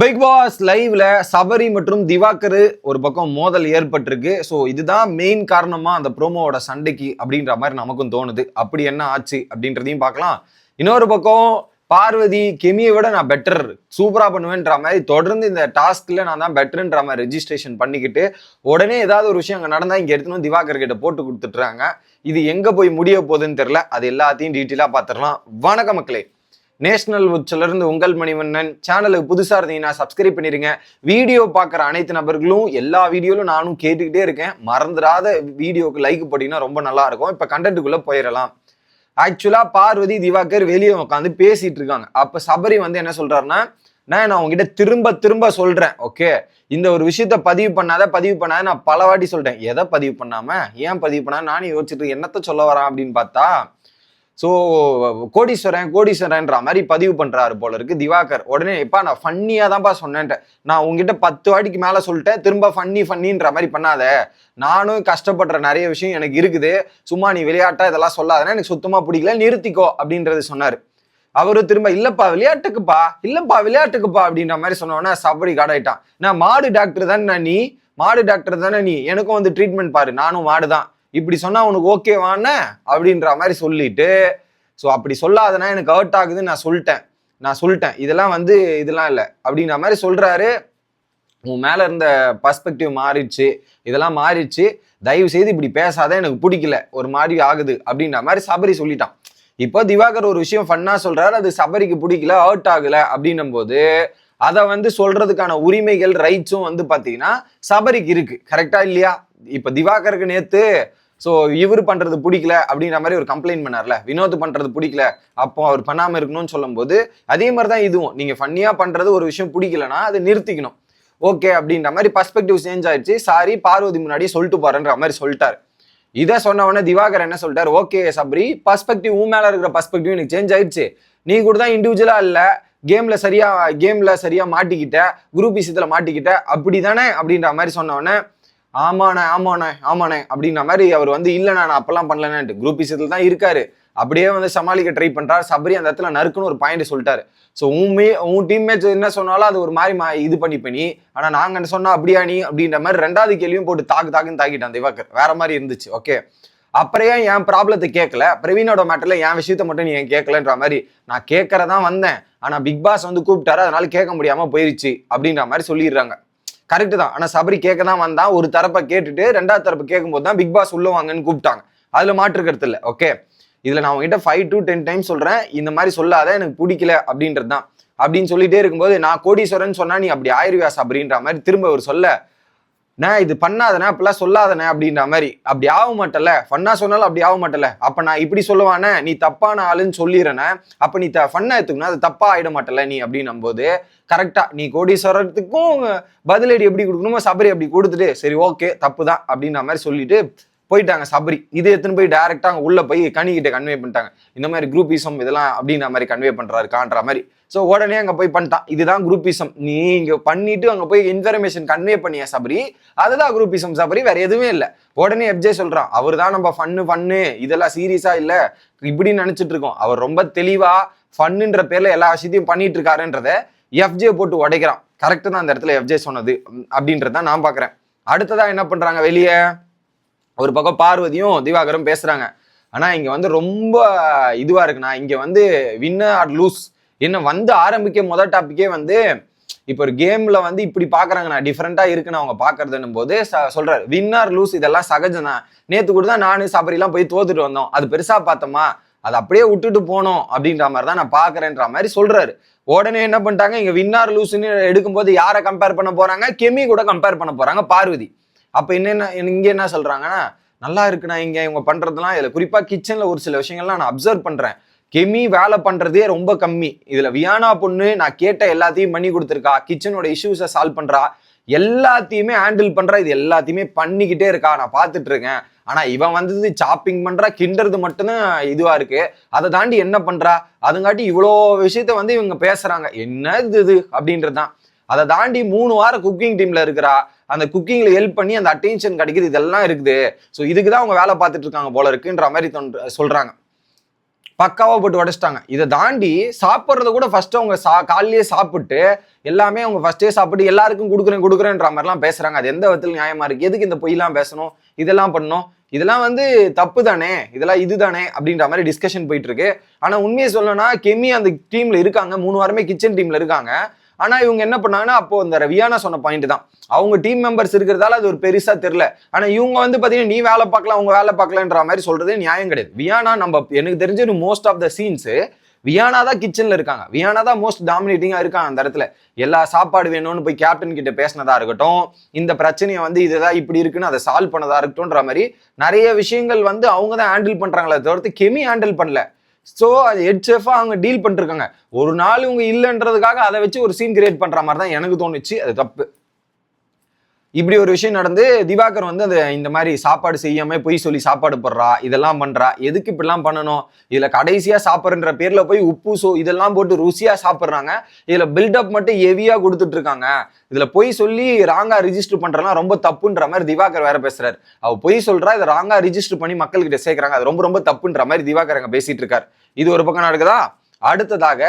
Big pass லைவ்ல சபரி மற்றும் திவாகர் ஒரு பக்கம் மோதல் ஏற்பட்டிருக்கு. ஸோ இதுதான் மெயின் காரணமா அந்த ப்ரோமோவோட சண்டைக்கு அப்படின்ற மாதிரி நமக்கும் தோணுது. அப்படி என்ன ஆச்சு அப்படின்றதையும் பார்க்கலாம். இன்னொரு பக்கம் பார்வதி கெமியை விட நான் பெட்டர் சூப்பரா பண்ணுவேன்ற மாதிரி தொடர்ந்து இந்த டாஸ்க்ல நான் தான் பெட்டர்ன்ற மாதிரி ரெஜிஸ்ட்ரேஷன் பண்ணிக்கிட்டு உடனே ஏதாவது ஒரு விஷயம் அங்கே நடந்தா இங்க எடுத்துன்னு திவாகர் கிட்ட போட்டு கொடுத்துட்றாங்க இது எங்க போய் முடிய போகுதுன்னு தெரியல. அது எல்லாத்தையும் டீட்டெயிலாக பார்த்துடலாம். வணக்க மக்களே. நேஷனல் வுட்ஸ்லேருந்து உங்கள் மணிவண்ணன். சேனலுக்கு புதுசாக இருந்தீங்கன்னா சப்ஸ்கிரைப் பண்ணிருங்க. வீடியோ பார்க்குற அனைத்து நபர்களும் எல்லா வீடியோலும் நானும் கேட்டுக்கிட்டே இருக்கேன். மறந்துடாத வீடியோக்கு லைக் போட்டிங்கன்னா ரொம்ப நல்லா இருக்கும் இப்போ கண்டென்ட்டுக்குள்ளே போயிடலாம். ஆக்சுவலாக பார்வதி திவாகர் வெளியே உட்காந்து பேசிட்டு இருக்காங்க. அப்போ சபரி வந்து என்ன சொல்கிறாருன்னா நான் நான் உங்ககிட்ட திரும்ப திரும்ப சொல்கிறேன் ஓகே இந்த ஒரு விஷயத்த பதிவு பண்ணாத பதிவு பண்ணாத நான் பல வாட்டி சொல்கிறேன் எதை பதிவு பண்ணாமல் ஏன் பதிவு பண்ணாமல் நானும் யோசிச்சுட்டு என்னத்த சொல்ல வரேன் அப்படின்னு பார்த்தா ஸோ கோடீஸ்வரன் கோடீஸ்வரன்ற மாதிரி பதிவு பண்ணுறாரு போல இருக்கு. திவாகர் உடனே எப்பா நான் ஃபன்னியாக தான்ப்பா சொன்னேன்ட்டேன். நான் உங்ககிட்ட பத்து வாடிக்கு மேலே சொல்லிட்டேன். திரும்ப ஃபன்னி ஃபன்னின்ற மாதிரி பண்ணாத. நானும் கஷ்டப்படுற நிறைய விஷயம் எனக்கு இருக்குது. சும்மா நீ விளையாட்டா இதெல்லாம் சொல்லாதனா எனக்கு சுத்தமாக பிடிக்கல. நிறுத்திக்கோ அப்படின்றது சொன்னார். அவரு திரும்ப இல்லப்பா விளையாட்டுக்குப்பா. இல்லப்பா விளையாட்டுக்குப்பா அப்படின்ற மாதிரி சொன்னோன்னே சபடி காடாயிட்டான். நான் மாடு டாக்டர் தானே நீ? மாடு டாக்டர் தானே நீ? எனக்கும் வந்து ட்ரீட்மெண்ட் பாரு. நானும் மாடு தான். இப்படி சொன்னா உனக்கு ஓகேவான அப்படின்ற மாதிரி சொல்லிட்டு ஸோ அப்படி சொல்லாதனா எனக்கு ஹர்ட் ஆகுதுன்னு நான் சொல்லிட்டேன். நான் சொல்லிட்டேன். இதெல்லாம் வந்து இதெல்லாம் இல்லை. அப்படின்ற மாதிரி சொல்றாரு. உன் மேலே இருந்த பர்ஸ்பெக்டிவ் மாறிடுச்சு. இதெல்லாம் மாறிடுச்சு. தயவு செய்து இப்படி பேசாத எனக்கு பிடிக்கல. ஒரு மாதிரி ஆகுது. அப்படின்ற மாதிரி சபரி சொல்லிட்டான். இப்போ திவாகர் ஒரு விஷயம் ஃபன்னா சொல்றாரு. அது சபரிக்கு பிடிக்கல ஹர்ட் ஆகல அப்படின்னும் போது அதை வந்து சொல்றதுக்கான உரிமைகள் ரைட்ஸும் வந்து பாத்தீங்கன்னா சபரிக்கு இருக்கு. கரெக்டா இல்லையா? இப்போ திவாகருக்கு நேத்து ஸோ இவர் பண்ணுறது பிடிக்கல அப்படின்ற மாதிரி ஒரு கம்ப்ளைண்ட் பண்ணார்ல. வினோத் பண்ணுறது பிடிக்கல. அப்போ அவர் பண்ணாமல் இருக்கணும்னு சொல்லும்போது அதே மாதிரி தான் இதுவும். நீங்கள் ஃபன்னியாக பண்ணுறது ஒரு விஷயம் பிடிக்கலனா அதை நிறுத்திக்கணும். ஓகே அப்படின்ற மாதிரி பர்ஸ்பெக்டிவ் சேஞ்ச் ஆயிடுச்சு. சாரி பார்வதி முன்னாடியே சொல்லிட்டு போறேன்ற மாதிரி சொல்லிட்டாரு. இதை சொன்ன உடனே திவாகர் என்ன சொல்லிட்டாரு? ஓகே சப்ரி பர்ஸ்பெக்டிவ் உன் மேல இருக்கிற பர்ஸ்பெக்டிவ் எனக்கு சேஞ்ச் ஆயிடுச்சு. நீ கூட தான் இண்டிவிஜுவலா இல்ல. கேம்ல சரியா கேம்ல சரியா மாட்டிக்கிட்ட. குரூப் விஷயத்துல மாட்டிக்கிட்ட. அப்படி தானே அப்படின்ற மாதிரி சொன்ன உடனே ஆமாண்ணே ஆமாண்ணே ஆமாண்ணே அப்படின்ற மாதிரி அவர் வந்து இல்லைண்ணா நான் அப்பெல்லாம் பண்ணலன்னு குரூப் விஷயத்துல தான் இருக்காரு. அப்படியே வந்து சமாளிக்க ட்ரை பண்றாரு. சபரி அந்த இடத்துல நறுக்குன்னு ஒரு பாயிண்ட் சொல்லிட்டாரு. ஸோ உண்மை உன் டீம்மேட்ஸ் என்ன சொன்னாலும் அது ஒரு மாதிரி மா- இது பண்ணி பண்ணி ஆனால் நாங்கள் என்ன சொன்னா அப்படியா நீ? அப்படின்ற மாதிரி ரெண்டாவது கேள்வியும் போட்டு தாக்கு தாக்குன்னு தாக்கிட்டான் திவாகர் வேற மாதிரி இருந்துச்சு. ஓகே அப்புறம் என் ப்ராப்ளத்தை கேட்கல பிரவீனோட மேட்டரில் என் விஷயத்த மட்டும் நீ ஏன் கேட்கலன்ற மாதிரி நான் கேட்கறதான் வந்தேன். ஆனால் பிக் பாஸ் வந்து கூப்பிட்டாரு. அதனால கேட்க முடியாம போயிருச்சு அப்படின்ற மாதிரி சொல்லிடுறாங்க. கரெக்ட் தான். ஆனா சபரி கேட்க தான் வந்தான் ஒரு தரப்பை கேட்டுட்டு ரெண்டாவது தரப்பு கேட்கும்போது தான் பிக் பாஸ் உள்ள வாங்கன்னு கூப்பிட்டாங்க. அதுல மாற்று கருத்து இல்லை. ஓகே இதுல நான் உங்ககிட்ட ஃபைவ் டு டென் டைம் சொல்றேன். இந்த மாதிரி சொல்லாத எனக்கு பிடிக்கல அப்படின்றது தான். அப்படின்னு சொல்லிட்டே இருக்கும்போது நான் கோடீஸ்வரன் சொன்னா நீ அப்படி ஆயிருவியா அப்படின்ற மாதிரி திரும்ப அவர் சொல்ல நான் இது பண்ணாதனே அப்பெல்லாம் சொல்லாதனே அப்படின்ற மாதிரி. அப்படி ஆக மாட்டல ஃபன்னா சொன்னாலும் அப்படி ஆக மாட்டல அப்ப நான் இப்படி சொல்லுவானே நீ தப்பான ஆளுன்னு சொல்லிடுறேனே அப்ப நீ த ஃபன்னா எடுத்துக்கணும். அது தப்பா ஆயிட மாட்டல நீ அப்படின்னும் போது கரெக்டா நீ கோடீஸ்வரத்துக்கும் பதிலடி எப்படி கொடுக்கணுமோ சபரி அப்படி கொடுத்துட்டு சரி ஓகே தப்பு தான் அப்படின்ற மாதிரி சொல்லிட்டு போயிட்டாங்க சபரி. இது எடுத்துன்னு போய் டேரெக்டாக அங்க உள்ள போய் கணிக்கிட்ட கன்வே பண்ணிட்டாங்க. இந்த மாதிரி குரூப்பிசம் இதெல்லாம் அப்படின்ற மாதிரி கன்வே பண்றாரு காண்ற மாதிரி. ஸோ உடனே அங்கே போய் பண்ணிட்டான். இதுதான் குரூப்பிசம் நீ இங்கே பண்ணிட்டு அங்கே போய் இன்ஃபர்மேஷன் கன்வே பண்ணிய சபரி? அதுதான் குரூப்பிசம் சபரி. வேற எதுவுமே இல்லை. உடனே எப்ஜே சொல்கிறான் அவர் தான் நம்ம ஃபன்னு ஃபன்னு இதெல்லாம் சீரியஸா இல்லை. இப்படின்னு நினச்சிட்டு இருக்கோம். அவர் ரொம்ப தெளிவாக ஃபன்னுன்ற பேரில் எல்லா விஷயத்தையும் பண்ணிட்டு இருக்காருன்றத எஃப்ஜே போட்டு உடைக்கிறான். கரெக்டு தான் அந்த இடத்துல எஃப்ஜே சொன்னது. அப்படின்றது அப்படின்றத நான் பார்க்குறேன் அடுத்ததான் என்ன பண்ணுறாங்க வெளியே? ஒரு பக்கம் பார்வதியும் திவாகரும் பேசுறாங்க. ஆனா இங்க வந்து ரொம்ப இதுவா இருக்குண்ணா. இங்க வந்து வின்னர் ஆர் லூஸ் என்ன வந்து ஆரம்பிக்க முதல் டாபிக்கே வந்து இப்போ ஒரு கேம்ல வந்து இப்படி பாக்குறாங்கண்ணா. டிஃப்ரெண்டா இருக்குன்னு அவங்க பாக்குறதுன்னும் போது ச- சொல்றாரு. வின்னர் லூஸ் இதெல்லாம் சகஜம் தான் நேத்து கூட தான் நானு சபரிலாம் போய் தோத்துட்டு வந்தோம். அது பெருசா பார்த்தோமா? அதை அப்படியே விட்டுட்டு போனோம் அப்படின்ற மாதிரி தான் நான் பாக்குறேன்ற மாதிரி சொல்றாரு. உடனே என்ன பண்ணிட்டாங்க? இங்க வின்னார் லூஸ்ன்னு எடுக்கும்போது யாரை கம்பேர் பண்ண போறாங்க? கெமி கூட கம்பேர் பண்ண போறாங்க பார்வதி. அப்போ என்னென்ன இங்கே என்ன சொல்கிறாங்கன்னா நல்லா இருக்குண்ணா இங்கே இவங்க பண்ணுறதுலாம் இதில். குறிப்பாக கிச்சனில் ஒரு சில விஷயங்கள்லாம் நான் அப்சர்வ் பண்ணுறேன் கெமி வேலை பண்ணுறதே ரொம்ப கம்மி. இதில் வியானா பொண்ணு நான் கேட்ட எல்லாத்தையும் பண்ணி கொடுத்துருக்கா. கிச்சனோட இஷ்யூஸை சால்வ் பண்ணுறா எல்லாத்தையுமே ஹேண்டில் பண்ணுறா இது எல்லாத்தையுமே பண்ணிக்கிட்டே இருக்கா. நான் பார்த்துட்டு இருக்கேன். ஆனால் இவன் வந்தது சாப்பிங் பண்ணுறா கிண்டுறது மட்டும்தான் இதுவாக இருக்குது அதை தாண்டி என்ன பண்ணுறா அதுங்காட்டி இவ்வளோ விஷயத்த வந்து இவங்க பேசுகிறாங்க என்ன இது? இது அப்படின்றது தான் அதை தாண்டி மூணு வாரம் குக்கிங் டீமில் இருக்கிறா. அந்த குக்கிங்ல ஹெல்ப் பண்ணி அந்த அட்டென்ஷன் கிடைக்குது இதெல்லாம் இருக்குது. ஸோ இதுக்கு தான் அவங்க வேலை பார்த்துட்டு இருக்காங்க போல இருக்குன்ற மாதிரி தோன்ற சொல்றாங்க. பக்காவாக போட்டு உடைச்சிட்டாங்க. இதை தாண்டி சாப்பிட்றத கூட ஃபஸ்ட்டு அவங்க சா காலையிலேயே சாப்பிட்டு எல்லாமே அவங்க ஃபஸ்ட்டே சாப்பிட்டு எல்லாருக்கும் கொடுக்குறேன் கொடுக்குறேன்ற மாதிரிலாம் பேசுகிறாங்க அது எந்த விதத்தில் நியாயமாக இருக்குது எதுக்கு இந்த பொய்லாம் பேசணும்? இதெல்லாம் பண்ணணும்? இதெல்லாம் வந்து தப்பு தானே? இதெல்லாம் இது தானே? அப்படின்ற மாதிரி டிஸ்கஷன் போயிட்டு இருக்கு. ஆனால் உண்மையை சொல்லணும்னா கெமி அந்த டீமில் இருக்காங்க. மூணு வாரமே கிச்சன் டீமில் இருக்காங்க. ஆனா இவங்க என்ன பண்ணாங்கன்னா அப்போ இந்த ரவியானா சொன்ன பாயிண்ட் தான். அவங்க டீம் மெம்பர்ஸ் இருக்கிறதால அது ஒரு பெருசா தெரியல. ஆனா இவங்க வந்து பாத்தீங்கன்னா நீ வேலை பார்க்கலாம் அவங்க வேலை பார்க்கலன்ற மாதிரி சொல்றது நியாயம் கிடையாது. வியானா நம்ம எனக்கு தெரிஞ்ச most of the scenes Viana தான் கிச்சனில் இருக்காங்க. வியானா தான் மோஸ்ட் டாமினேட்டிங்காக இருக்காங்க அந்த இடத்துல. எல்லா சாப்பாடு வேணும்னு போய் கேப்டன் கிட்ட பேசினதா இருக்கட்டும் இந்த பிரச்சனையை வந்து இதுதான் இப்படி இருக்குன்னு அதை சால்வ் பண்ணதா இருக்கட்டும்ன்ற மாதிரி நிறைய விஷயங்கள் வந்து அவங்க தான் ஹேண்டில் பண்ணுறாங்களே தவிர்த்து கெமி ஹேண்டில் பண்ணல. ஸோ அது ஹெட் செஃபாக அவங்க டீல் பண்ணிருக்காங்க ஒரு நாள் இவங்க இல்லைன்றதுக்காக அதை வச்சு ஒரு சீன் கிரியேட் பண்ணுற மாதிரி தான் எனக்கு தோணுச்சு. அது தப்பு. இப்படி ஒரு விஷயம் நடந்து திவாகர் வந்து அந்த இந்த மாதிரி சாப்பாடு செய்யாம போய் சொல்லி சாப்பாடு போடுறா இதெல்லாம் பண்றா எதுக்கு இப்படிலாம் பண்ணணும்? இதுல கடைசியா சாப்பிட்றன்ற பேர்ல போய் உப்பு சோ இதெல்லாம் போட்டு ருசியா சாப்பிட்றாங்க. இதுல பில்டப் மட்டும் ஹெவியா கொடுத்துட்டு இருக்காங்க இதுல பொய் சொல்லி ராங்கா ரிஜிஸ்டர் பண்றலாம் ரொம்ப தப்புன்ற மாதிரி திவாகர் வேற பேசுறாரு. அவ பொய் சொல்றா இதை ராங்கா ரிஜிஸ்டர் பண்ணி மக்கள்கிட்ட சேர்க்குறாங்க. அது ரொம்ப ரொம்ப தப்புன்ற மாதிரி திவாகர் அங்க பேசிட்டு இருக்காரு இது ஒரு பக்கம் நடக்குதா? அடுத்ததாக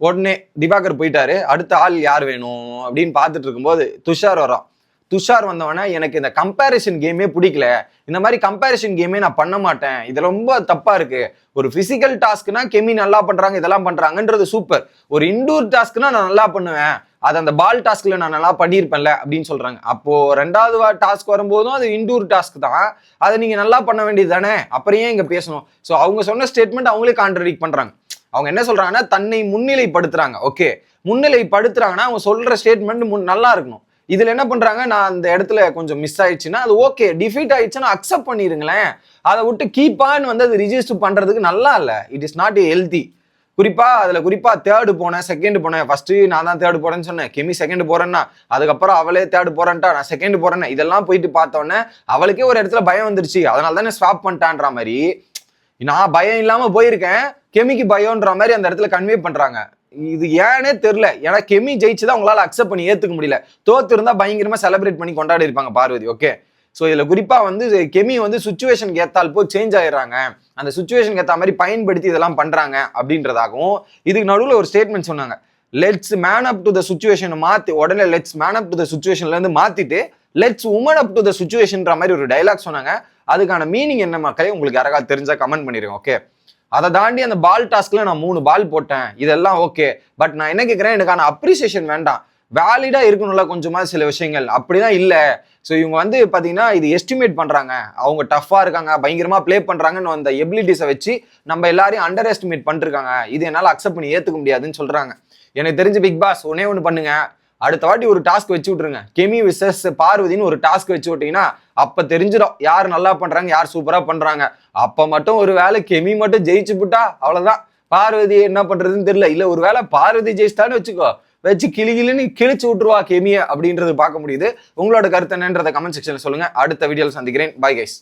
உடனே திவாகர் போயிட்டாரு. அடுத்த ஆள் யார் வேணும் அப்படின்னு பார்த்துட்டு இருக்கும்போது துஷார் வரோம் துஷார் வந்தவொடனே எனக்கு இந்த கம்பேரிசன் கேமே பிடிக்கல. இந்த மாதிரி கம்பேரிசன் கேமே நான் பண்ண மாட்டேன். இது ரொம்ப தப்பா இருக்கு. ஒரு பிசிக்கல் டாஸ்க்னா கெமி நல்லா பண்றாங்க இதெல்லாம் பண்றாங்கன்றது சூப்பர் ஒரு இண்டோர் டாஸ்க்னா நான் நல்லா பண்ணுவேன். அது அந்த பால் டாஸ்க்ல நான் நல்லா பண்ணியிருப்பேன்ல அப்படின்னு சொல்றாங்க. அப்போ ரெண்டாவது டாஸ்க் வரும்போதும் அது இண்டூர் டாஸ்க் தான். அதை நீங்க நல்லா பண்ண வேண்டியது தானே அப்புறம் ஏன் இங்க பேசணும்? ஸோ அவங்க சொன்ன ஸ்டேட்மெண்ட் அவங்களே கான்ட்ரடிக் பண்றாங்க. அவங்க என்ன சொல்றாங்கன்னா தன்னை முன்னிலைப்படுத்துறாங்க. ஓகே முன்னிலைப்படுத்துறாங்கன்னா அவங்க சொல்ற ஸ்டேட்மெண்ட் முன் நல்லா இருக்கணும். இதில் என்ன பண்ணுறாங்க நான் அந்த இடத்துல கொஞ்சம் மிஸ் ஆயிடுச்சுன்னா அது ஓகே டிஃபீட் ஆயிடுச்சுன்னா அக்செப்ட் பண்ணிடுங்களேன். அதை விட்டு கீப்பான்னு வந்து அது ரிஜிஸ்டர் பண்ணுறதுக்கு நல்லா இல்லை. இட் இஸ் நாட் ஹெல்த்தி குறிப்பாக அதில் குறிப்பாக தேர்டு போனேன் செகண்ட் போனேன். ஃபஸ்ட்டு நான் தான் தேர்டு போகிறேன்னு சொன்னேன். கெமி செகண்ட் போகிறேன்னா அதுக்கப்புறம் அவளே தேர்டு போகிறேன்ட்டா நான் செகண்ட் போறேன்னு. இதெல்லாம் போயிட்டு பார்த்தோன்னே அவளுக்கே ஒரு இடத்துல பயம் வந்துருச்சு. அதனால தானே ஸ்வாப் பண்ணிட்டான்ற மாதிரி. நான் பயம் இல்லாமல் போயிருக்கேன். கெமிக்கு பயம்ன்ற மாதிரி அந்த இடத்துல கன்வே பண்ணுறாங்க இது ஏனே தெரில ஏன்னா கெமி ஜெயிச்சு தான் உங்களால் அக்செப்ட் பண்ணி ஏற்றுக்க முடியல. தோத்து இருந்தால் பயங்கரமாக செலிப்ரேட் பண்ணி கொண்டாடி இருப்பாங்க பார்வதி ஓகே ஸோ இதில் குறிப்பாக வந்து கெமி வந்து சுச்சுவேஷனுக்கு ஏற்றால் போ சேஞ்ச் ஆயிடுறாங்க. அந்த சுச்சுவேஷனுக்கு ஏற்ற மாதிரி பயன்படுத்தி இதெல்லாம் பண்ணுறாங்க அப்படின்றதாகவும் இதுக்கு நடுவில் ஒரு ஸ்டேட்மெண்ட் சொன்னாங்க. Let's man up to the சுச்சுவேஷனை மாற்றி உடனே let's man up to the சுச்சுவேஷன்லேருந்து மாற்றிட்டு let's woman up to the சுச்சுவேஷன்ற மாதிரி ஒரு டைலாக் சொன்னாங்க. அதுக்கான மீனிங் என்ன மக்களே உங்களுக்கு யாராவது தெரிஞ்சால் கமெண்ட் பண்ணிடுங்க ஓகே அதை தாண்டி அந்த பால் டாஸ்க்ல நான் மூணு பால் போட்டேன். இதெல்லாம் ஓகே பட் நான் என்ன கேட்குறேன் எனக்கான அப்ரிசியேஷன் வேண்டாம். வேலிடாக இருக்கணும்ல கொஞ்சமாக சில விஷயங்கள். அப்படிதான் இல்லை. ஸோ இவங்க வந்து பார்த்தீங்கன்னா இது எஸ்டிமேட் பண்ணுறாங்க அவங்க டஃப்பாக இருக்காங்க பயங்கரமாக ப்ளே பண்ணுறாங்கன்னு அந்த எபிலிட்டிஸை வச்சு நம்ம எல்லாரையும் அண்டர் எஸ்டிமேட் பண்ணிருக்காங்க. இது என்னால் அக்செப்ட் பண்ணி ஏற்றுக்க முடியாதுன்னு சொல்கிறாங்க எனக்கு தெரிஞ்சு பிக் பாஸ் ஒன்னே ஒன்று பண்ணுங்கள் அடுத்த வாட்டி ஒரு டாஸ்க் வச்சு விட்ருங்க கெமி விசஸ் பார்வதின்னு ஒரு டாஸ்க் வச்சு விட்டீங்கன்னா அப்ப தெரிஞ்சிடும் யார் நல்லா பண்றாங்க யார் சூப்பரா பண்றாங்க. அப்ப மட்டும் ஒரு வேலை கெமி மட்டும் ஜெயிச்சு விட்டா அவ்வளவுதான். பார்வதி என்ன பண்றதுன்னு தெரியல. இல்ல ஒரு வேலை பார்வதி ஜெயிச்சிட்டான்னு வச்சுக்கோ வச்சு கிளி கிளின்னு கிழிச்சு விட்டுருவா கெமிய அப்படின்றது பார்க்க முடியுது. உங்களோட கருத்து என்னன்றத கமெண்ட் செக்ஷன்ல சொல்லுங்க. அடுத்த வீடியோவில் சந்திக்கிறேன். Bye guys